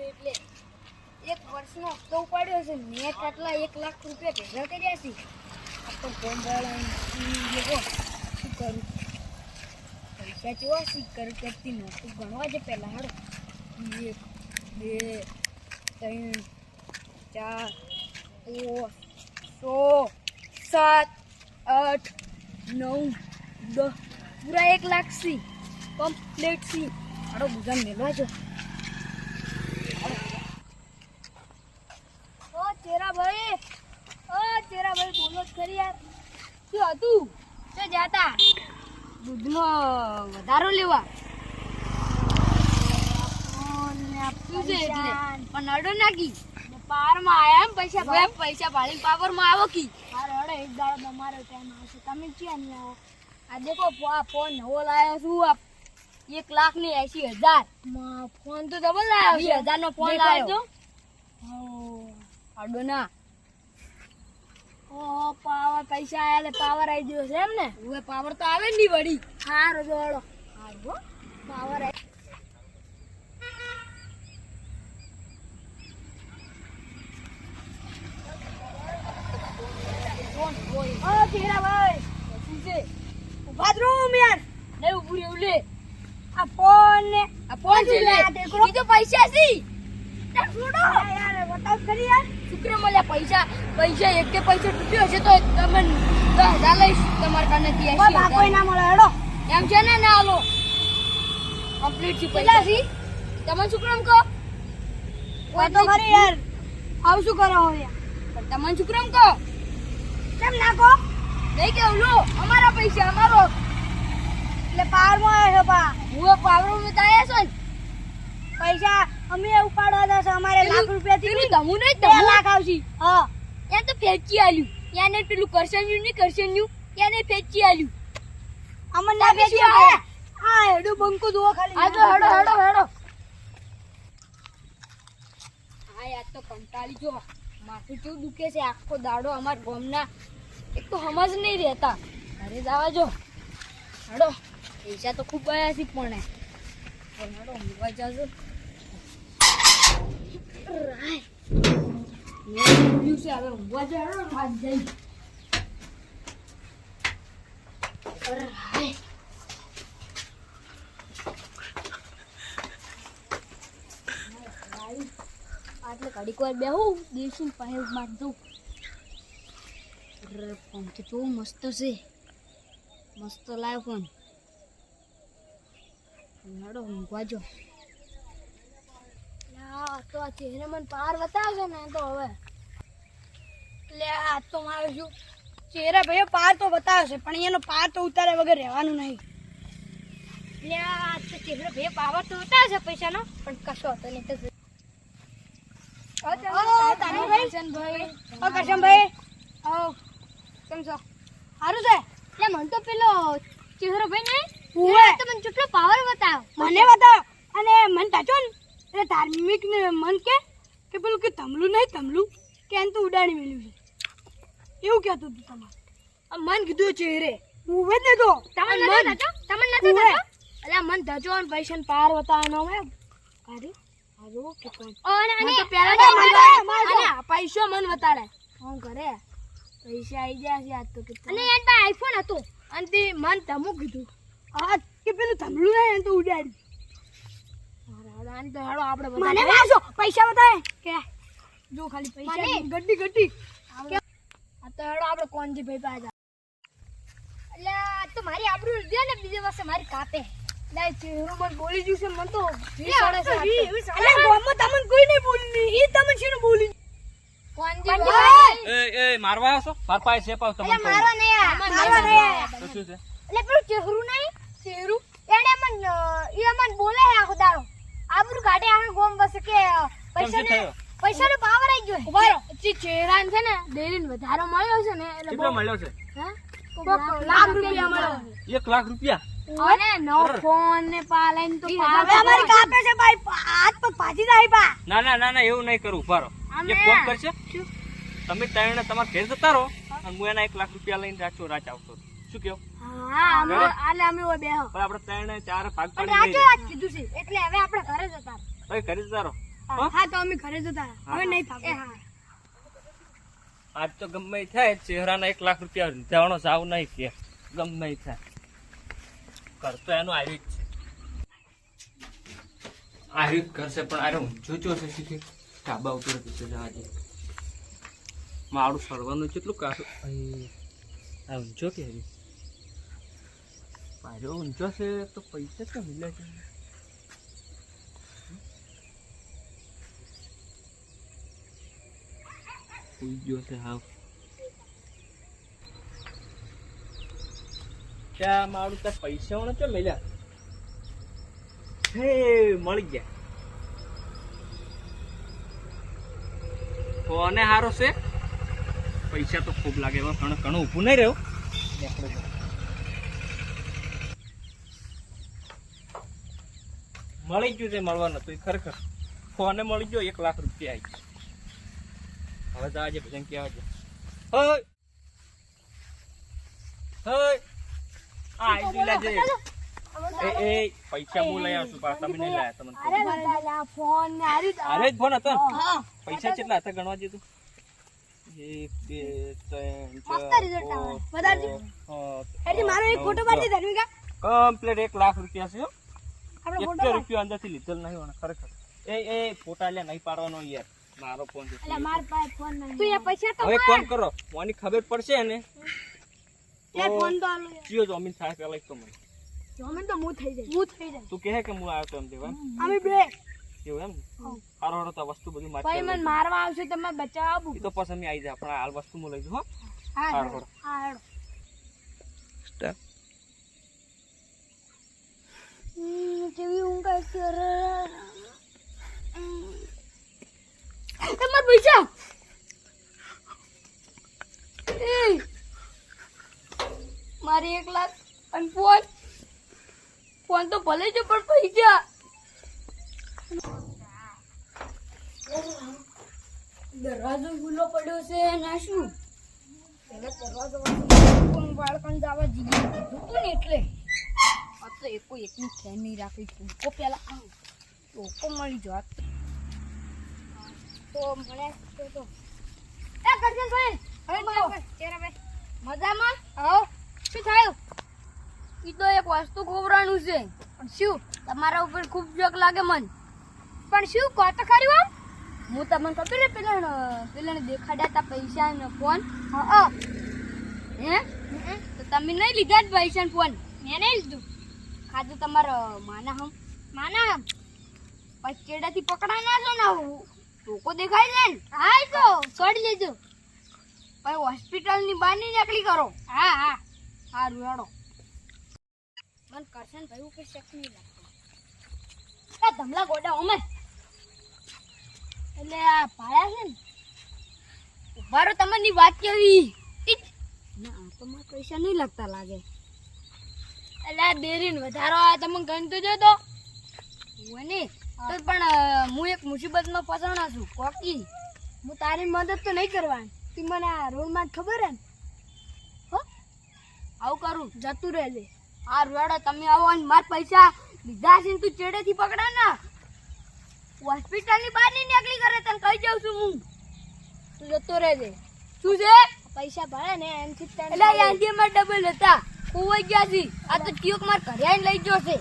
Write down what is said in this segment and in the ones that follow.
એટલે એક વર્ષનો હપ્તો ઉપાડ્યો છે. મેં કેટલા એક લાખ રૂપિયા ભેગા કર્યા છે. આપણે ફોન લોકો શું કરું? પૈસા જોવા શી કરું કરતી નોકરી ગણવા છે પહેલાં હાડો. એક, બે, ત્રણ, ચાર, પાંચ, છ, સાત, આઠ, નવ, દસ. પૂરા એક લાખ સી કમ્પ્લીટ સી હાડો બધા મેળવા છો ઓ ચેરાભાઈ. ઓ ચેરાભાઈ બોલો જ ખરી યાર. શું હતું? શું જાતા? દૂધનો વધારો લેવા. શું છે એટલે? પણ અડો નાખી. પારમાં આયા એમ પૈસા હવે પૈસા ભાળી પાવરમાં આવો કી. હારે હડે એક દાડો તમારો ટાઈમ આવશે. તમે ક્યાં નહીં આવો? આ દેખો આ ફોન નવો છું. આ એક લાખની એસી હજાર ફોન તો ડબલ લાવ્યો હજાર નો ફોન દેખાય લાયો હો અડો ના. ઓહો પાવર પૈસા આયા પાવર આવી ગયો છે એમ ને? હવે પાવર તો આવે નહીં વળી. હારો જોડો હારો પાવર આવી ઓ ભાઈ શું છે? ઊભા જ રહો ઉભું રહેવું લે. આ ફોન ને આ ફોન છે લે. પૈસા સી છોડો. યાર બતાવ કરી યાર. શુક્ર મળ્યા પૈસા પૈસા એક કે પૈસા તૂટ્યો હશે તો તમે દસ હજાર લઈશ તમારા કોઈ એસી બાપોય હજાર. ના મળે હેડો. એમ છે ને ના આલો. કમ્પ્લીટ છે પૈસા. સી તમે શુક્રમ કહો? કોઈ તો ખરી યાર. આવું શું કરો હવે? યાર પણ તમને શુક્રમ કહો? કેમ નાખો નહીં કે લો અમારા પૈસા અમારો. એટલે પાવરમાં આવ્યો છે પા. હું પાવરો માં આવ્યા છો ને? પૈસા અમે ઉપાડવા જશે અમારે લાખ રૂપિયા થી ધમું નહીં બે લાખ આવશે. હા. ત્યાં તો ફેંચી આલ્યું. ત્યાં ને પેલું કરશન્યું નહીં કરશન્યું ત્યાં ને ફેંચી આલ્યું. અમને ના ફેંચી આવે? હા હેડું બંકુ દુઓ ખાલી. આ તો હેડો હેડો હેડો. હા યાર તો કંટાળી જો. માથું કેવું દુખે છે? આખો દાડો અમાર ગોમના. એક તો સમજ નહીં રહેતા. ઘરે જવા જો. હેડો. પૈસા તો ખૂબ આયા છે પણ. પણ હેડો ઊંઘવા જાજો રાય. મેં ઊંઘ્યું છે હવે ઊંઘવા જા હેડો વાત જઈ રાય. આટલે કડીક વાર બેહું દેશી પાસે માર દઉં ફોન તો કેવો મસ્ત છે. મસ્ત લાવ્યો ફોન હેડો, ઊંઘવા જો. હા તો આ ચહેરે મને પાર બતાવશે ને તો હવે. લે આ તો મારે શું? ચહેરા ભાઈ પાર તો બતાવશે પણ એનો પાર તો ઉતારે વગર રહેવાનું નહીં. લે આ તો ચહેરો ભાઈ પાવર તો ઉતાર પૈસાનો પણ કશો હતો નહીં તો સારું છે? લે મને તો પેલો ચહેરો ભાઈ નહીં. મને કેટલો પાવર બતાવ. મને બતાવ. અને મન તાચો ને. એટલે ધાર્મિક મન કે કે પેલું કે તમલું નહીં તમલું? કે એને તો ઉડાડી મેલ્યું છે. એવું કહેતું હતું તમારે. આ મન કીધું ચહેરે. ઉવે જ ને તો. તમને મન. તમને નથી ઉવે. થતો એટલે મન ધજો અને પૈસા પાર વતાવવાનો હોય અરે હારું કે કોણ અને અને તો પહેલા તો મને- પૈસો મન વતાડે. હું કરે? પૈસા આવી ગયા છે આજ તો કે અને એન પાસે આઈફોન હતો. અને તે મન તમું કીધું. આ કે પેલું તમલું નહીં એને તો ઉડાડી મને પાછો પૈસા બતાવે કે જો ખાલી પૈસા ગડ્ડી ગડ્ડી. આ તો હેડો આપણે કોનજી ભાઈ પાસે એટલે તો મારી આબરૂ લીધી ને બીજે પાસે મારી કાપે. એ એ મારવા આ મારવા બોલે આબરૂ કાઢે આખા ગોમ બસ કે પૈસા ને પૈસા ને પાવર આવી ગયો ઉભારો જે ચહેરા છે ને ડેરીને વધારો મળ્યો છે ને એટલે કેટલો મળ્યો છે? હા? લાખ રૂપિયા મળ્યો એક લાખ રૂપિયા? અને નો ફોન ને પાલન તો પાવે અમારી કાપે છે ભાઈ. હાથ પગ ભાજી જાય બા. ના ના ના ના એવું નહીં કરું. ઉભારો એક ફોન કરશે. તમે ત્રણે તમારા ઘેર જતા રહો અને હું એના એક લાખ રૂપિયા લઈને રાચો રાચ આવતો શું કેવું હા અમે આલે અમે ઓય બેહો પણ આપણે ત્રણે ચાર ભાગ પણ પાડી રાચો વાત કીધું છે એટલે હવે આપણે ઘરે જતા રહો. ઘરે જતા રહો હા તો અમે ઘરે જતા હવે નહીં થાક હા. આજ તો ગમે થાય ચહેરાના એક લાખ રૂપિયા જવાનો સાવ નહીં કે. ગમે થાય. કરતો એનું આવી જ છે. આવી જ કરશે પણ આરે ઊંચો છે સીધી. ધાબા ઉપર જ જવા દે. મારું સળવાનું કેટલું કાઢું? આ ઊંચો કે હરી પારો ઊંચો છે તો પૈસા તો મિલે છે. ઉઈ ગયો છે હાવ? ત્યાં મારું ત્યાં પૈસા વાળો ચો મેલ્યા. હે મળી ગયા. કોને હારો છે? પૈસા તો ખૂબ લાગે ઘણું ઘણું ઊભું નહીં રહ્યું નીકળી જાઓ. મળી ગયું છે મળવાનું હતું ખરેખર ફોને મળી ગયો એક લાખ રૂપિયા આવી ગયા. હવે તો આજે ભજન કહેવા છે હય! આ એ એ પૈસા હું લઈ આવશું પાછા તમે નહીં લાયા તમને અરે ફોન ને હારી અરે જ ફોન હતો. પૈસા કેટલા હતા ગણવા દીધું એક બે ત્રણ મસ્ત ચાર પાંચ, છ, મારો એક ફોટો પાડી દે ધર્મિકા. કમ્પ્લીટ એક લાખ રૂપિયા છે હો. આપણો એક. રૂપિયો અંદરથી લીધેલ નહીં હોને ખરેખર. એ એ ફોટા લે નહીં પાડવાનો યાર. મારો ફોન છે એટલે માર પાસે ફોન નહીં. તું એ પૈસા તો હવે કોણ કરો. મને ખબર પડશે ને યાર ફોન તો આલો યાર. કયો જમીન થાય પેલા તો મને. જમીન તો હું થઈ જાય. હું થઈ જાય. તું કહે કે હું આવ્યો તો એમ દેવા અમે બે. એવું એમ? ને હારો હારો તો વસ્તુ બધી મારી ભાઈ મને મારવા આવશે તમે બચાવ તો પછી અમે આવી જાય પણ હાલ વસ્તુ હું લઈ જઉં હો. હા હારો હેડો. હારો કેવી ઊંઘ આવતી અરે. પૈસા મારે એક લાખ અને ફોન ફોન તો ભલે છે પણ પૈસા દરવાજો ખુલ્લો પડ્યો છે ના શું? પેલા દરવાજો વાળો બાળકોને જવા જીવી દીધું ને એટલે? તો એકો એકની ખેર નહીં રાખી ટૂંકો પહેલાં આમ. ટોકો મળી જાત. તો મળે. તો તો. એ કરજનભાઈ હવે ભાઈ? મજામાં? હો શું થયું? એ તો એક વસ્તુ ખોવરાનું છે. પણ શું? તમારા ઉપર ખૂબ જોક લાગે મન. પણ શું? કહો તો ખરી આમ હું તમને ખબર ને પેલા પેલાને દેખાડ્યા તા પૈસા ને ફોન? હા? તો તમે નહીં લીધા જ પૈસા ને ફોન? મેં નહીં લીધું. ખાધું તમારો માના હમ. માના પછી ચેડાથી પકડા ના છો ને ટોકો દેખાય છે ને? હા તો. છોડી લેજો. પછી હોસ્પિટલની બહારની નકલી કરો. હા હા. સારું હેડો. મન કરશન ભાઈ ઉપર શક નહીં લાગતો. આ ધમલા ગોડા અમે એટલે આ ભાયા છે ને? ઉભારો તમારી વાત કેવી? ના આ તો મને પૈસા નહીં લાગતા લાગે. એટલે દેરીન વધારો આ તમે ગણતો જો તો હું તો પણ હું એક મુસીબતમાં ફસાણા છું કોકી. હું તારી મદદ તો નહીં કરવાની. તું મને આ રોડમાં ખબર હે ને? હો? આવું કરું જતું રહેજે. આ રોડો તમે આવો અને મારા પૈસા લીધા છે ને તું ચેડેથી પકડા ના? હોસ્પિટલની બહાર નહીં નીકળી કરે તને કહી જાઉં છું હું. તું જતો રહેજે. શું છે? પૈસા ભરે ને એમથી તને એટલે યાંધી માં ડબલ હતા. ખોવાઈ ગયા છે. આ તો ટીયોક માર ઘરે આવીને લઈ ગયો છે.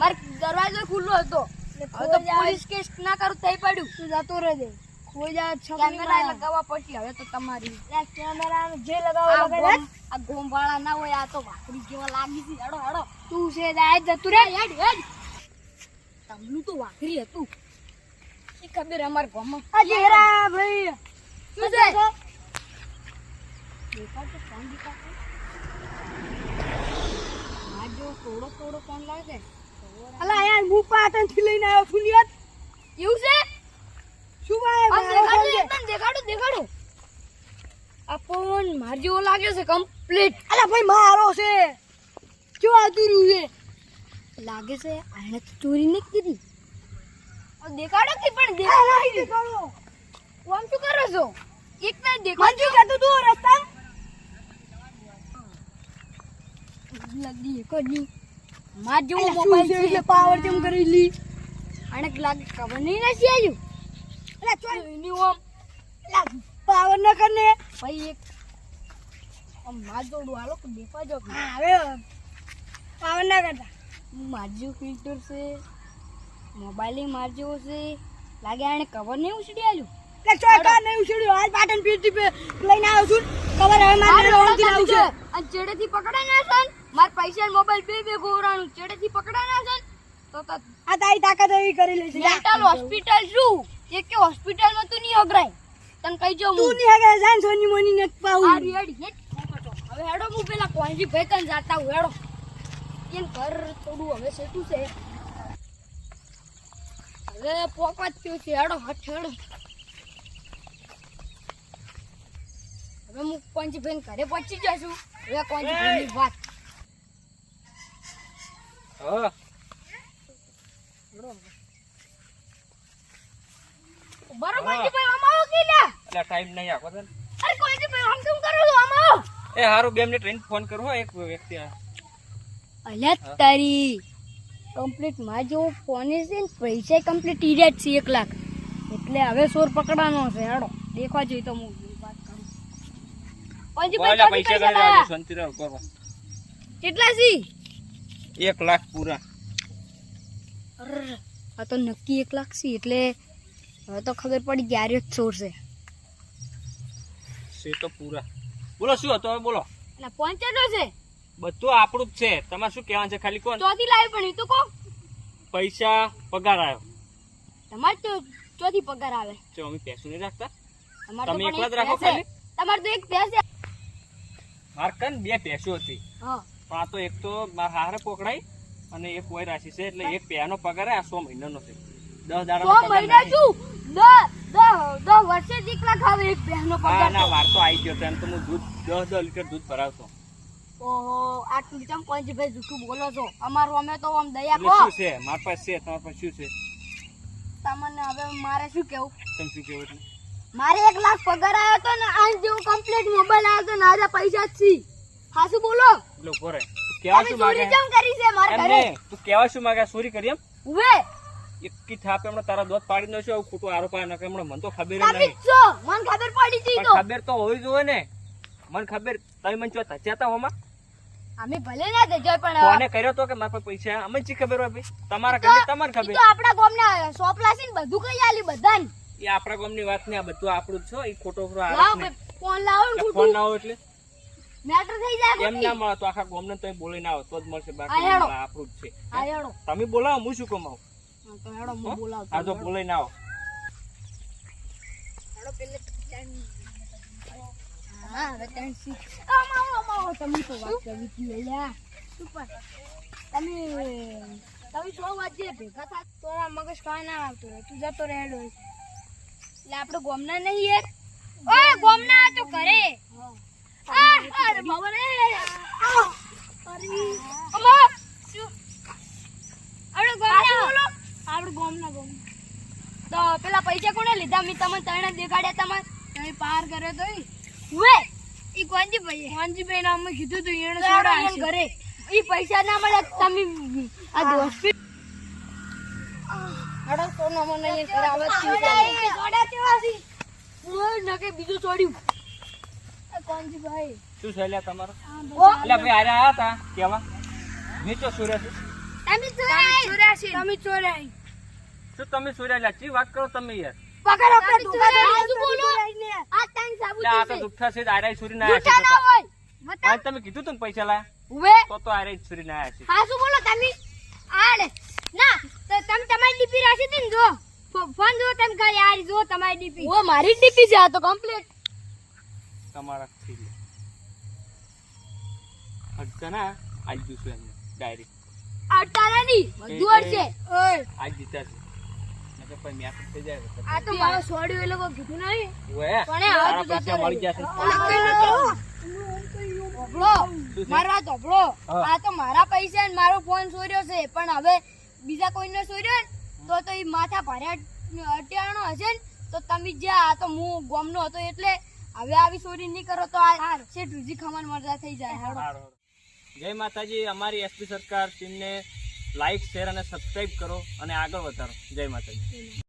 માર દરવાજો ખુલ્લો હતો. હવે તો પોલીસ કેસ ના કરું થઈ પડ્યું. તું જતો રહેજે. કેમેરા લગાવવા પડશે હવે તો તમારી. કેમેરા જે આ લગાવો આ ગોમવાળા ના હોય આ તો વાકડી જેવા લાગી છે. હેડો હેડો. તું છે જાય જતું રે. હેડ હેડ. તમનું તો વાકરી હતું. એ ખબર અમાર ભાઈ. શું છે? કોણ અલા યાર હું પાટણથી લઈને આવ્યો છું યાર એવું છે? શું ભાઈ દેખાડો દેખાડો દેખાડો. આ ફોન માર જેવો લાગે છે કમ્પ્લીટ અલા ભાઈ મારો છે. શું અધૂરું છે. લાગે છે આને તો ચોરી નહીં કીધી. દેખાડો કે પણ દેખાડો. આમ શું કરો છો? એક ના દેખાડો શું કહેતું તું રસ્તા માર જેવો મોબાઈલ છે? છે. એટલે પાવર જેમ કરી લી? આને લાગે ખબર નહીં નથી આવ્યું એટલે એટલે પાવર ન કરને ભાઈ એક આમ માર જોડું હાલો કે જો હવે પાવર ના કરતા. મારજો ફિલ્ટર છે. મોબાઈલ મારજો છે. લાગે આને કવર નહીં ઉછડી આવ્યું એટલે કા નહીં ઉછળ્યું? આજ પાટણ પીરથી પે લઈને આવ્યો છું. કવર હવે મારે રોણથી લાવું છે. અને ચેડેથી પકડાય ના છે માર પૈસા મોબાઈલ બે બે ગોરાણું ચેડેથી પકડાય ના છે તો આ તારી તાકાત એવી કરી જા. મેન્ટલ હોસ્પિટલ શું? કે કે હોસ્પિટલમાં તું નહીં અગરાય. તને કહી જો તું હું અગરાય જાન સોની મોની ને આ રેડ હેડ. હવે હેડો હું પેલા કોંજી ભાઈ કન જાતા હું હેડો. એન ઘર થોડું હવે સેટું છે. હવે પોકવા જ થયું છે હેડો હટ હેડો. હવે હું કોંજી ભાઈ ઘરે પહોંચી જશું હવે કોંજી ભાઈ વાત. હા. બરો કોંજી ભાઈ એટલે ટાઈમ નહીં આખો તને. અરે કોંજી ભાઈ આમ કેમ કરો છો? આમ એ હારું બે મિનિટ રહીને ફોન કરો એક વ્યક્તિ અલ્યા તારી કમ્પ્લીટમાં જો ફોન છે ને પૈસા કમ્પ્લીટ ઈર્યા જ છે એક લાખ. એટલે હવે સોર પકડવાનો છે હેડો. દેખવા જોઈએ તો હું વાત કરું. પૈસા. કેટલા છે? એક લાખ પૂરા. આ તો નક્કી એક લાખ છે એટલે હવે તો ખબર પડી કે જ છોડશે છે. તો પૂરા. બોલો શું હતો? હવે બોલો. એટલે પંચાયતો છે? બધું આપણું જ છે. તમારે શું કહેવાનું છે? ખાલી કોણ? ચોથી લાવી પણ એ તો કહો પૈસા પગાર આવ્યો. તમારે તો ચોથી પગાર આવે. જો અમે પૈસું નહીં રાખતા. તમે એકલા જ રાખો ખાલી? તમારે તો એક પૈસા. છે કન બે પૈસો હતી. હા. પણ આ તો એક તો મારા હારે પોકડાઈ અને એક કોઈ રાશિ છે એટલે એક પેનો પગાર આ સો મહિનાનો છે. દસ દાડા મહિના શું? દસ દસ દસ વર્ષે જ એક લાખ આવે એક ભેંસનો પગાર ના વાર તો આવી ગયો તો તો હું દૂધ દસ દસ લીટર દૂધ ભરાવતો ઓહો આટલું ચમ કોંજી ભાઈ જૂઠું બોલો છો? અમારું અમે તો આમ દયા શું છે? મારા પાસે છે તમારા પાસે શું છે? તમને હવે મારે શું કેવું? તમે શું કેવું એટલે મારે એક લાખ પગાર આવ્યો તો ને આજ જેવું કમ્પ્લીટ મોબાઈલ આવ્યો તો ને આજે પૈસા જ છી. હાસુ બોલો? એટલે ઊભો રહે. કેવા શું માગે? ચમ કરી છે મારા ઘરે? તું કેવા શું માગે? આ ચોરી કરી એમ? ઉવે. એકી થાપે હમણાં તારા દોત પાડી દો આવું ખોટું આરોપ આ નકે હમણાં મને તો ખબર નહીં. છો. મન ખબર પડી ગઈ તો. ખબર તો હોવી જોઈએ ને. મન ખબર. તમે મન ચોથા ચેતા હોમાં અમે ભલે ના દેજો પણ કોને કર્યો તો કે મારા પર પૈસા? અમે ચી ખબર હોય ભાઈ? તમારા તો- તમાર ખબર. તો આપડા ગોમ ને છે ને બધું કઈ આલી બધાને. એ આપણા ગામની વાત ને આ બધું આપણું જ છો એ ખોટો ખરો. ભાઈ, ફોન લાવો ફોન લાવો એટલે. મેટર થઈ જાય એમ ના મળે તો આખા ગામને તો બોલી ના તો જ મળશે બાકી આપણું જ છે. તમે બોલાવો હું શું કમાવું? તો હેડો હું હો? આ તો હેડો. ના આવો. હેડો પેલે હા હવે ત્રણ સી આમાં આવો, તમે તો વાત કરવી હતી અલ્યા. શું તમે તમે સો વાગે ભેગા થા તોરા મગજ કાં ના આવતો રહે તું જતો રહે એટલે આપણે ગોમના નહીં એ ઓય ગોમના તો ઘરે. પૈસા કોને લીધા મેં દેખાડ્યા તમારે. ઈ કોંજી ભાઈ કોંજી ભાઈ નામ કીધું એને સોડા ઘરે ઈ પૈસા ના મળે તમે નકે બીજું છોડ્યું કોંજી શું છે લ્યા તમારો? એટલે ભાઈ આરે આયા હતા કેવા? નીચો સુરેશ છે તમે ચોર્યા છે તમે ચોર્યા શું તમે સૂર્ય લ્યા? ચી વાત કરો તમે યાર? પકડો કે તું બોલો. આ ટાઈમ સાબુ છે આ તો દુખા છે આરે સુરી ના જૂઠા ના આયા હોય. આ તમે કીધું તું પૈસા લાયા? ઉવે તો તો આરે સુરી ના છે. હા શું બોલો તમે આડે. ના તો તમે તમારી ડીપી રાખી દીન જો. ફોન જો તમે ઘરે આરી જો તમારી ડીપી. ઓ મારી ડીપી છે આ તો કમ્પ્લીટ તમારા થી લે. અડકા ના આજ જોશું એમને ડાયરેક્ટ અડતાના નહીં બધું અડશે ઓય. આજ જીતા નકર પછી મેચ થઈ જાય આ તો મારો છોડ્યું એ લોકો કીધું નહીં. ઓએ પણ એ તારા જતો મળી જશે ધોબળો. ધોબળો. આ તો મારા પૈસા મારો ફોન સોર્યો છે. પણ હવે બીજા કોઈનો ચોર્યો ને તો તો એ માથા ભારે અટિયાણો હશે ને તો તમે જ્યાં આ તો હું ગોમનો હતો એટલે હવે આવી ચોરી નહીં કરો તો આ છે રૂજી ખમણ મરજા થઈ જાય. જય માતાજી અમારી એસપી સરકાર ટીમને લાઈક શેર અને સબસ્ક્રાઈબ કરો અને આગળ વધારો. જય માતાજી.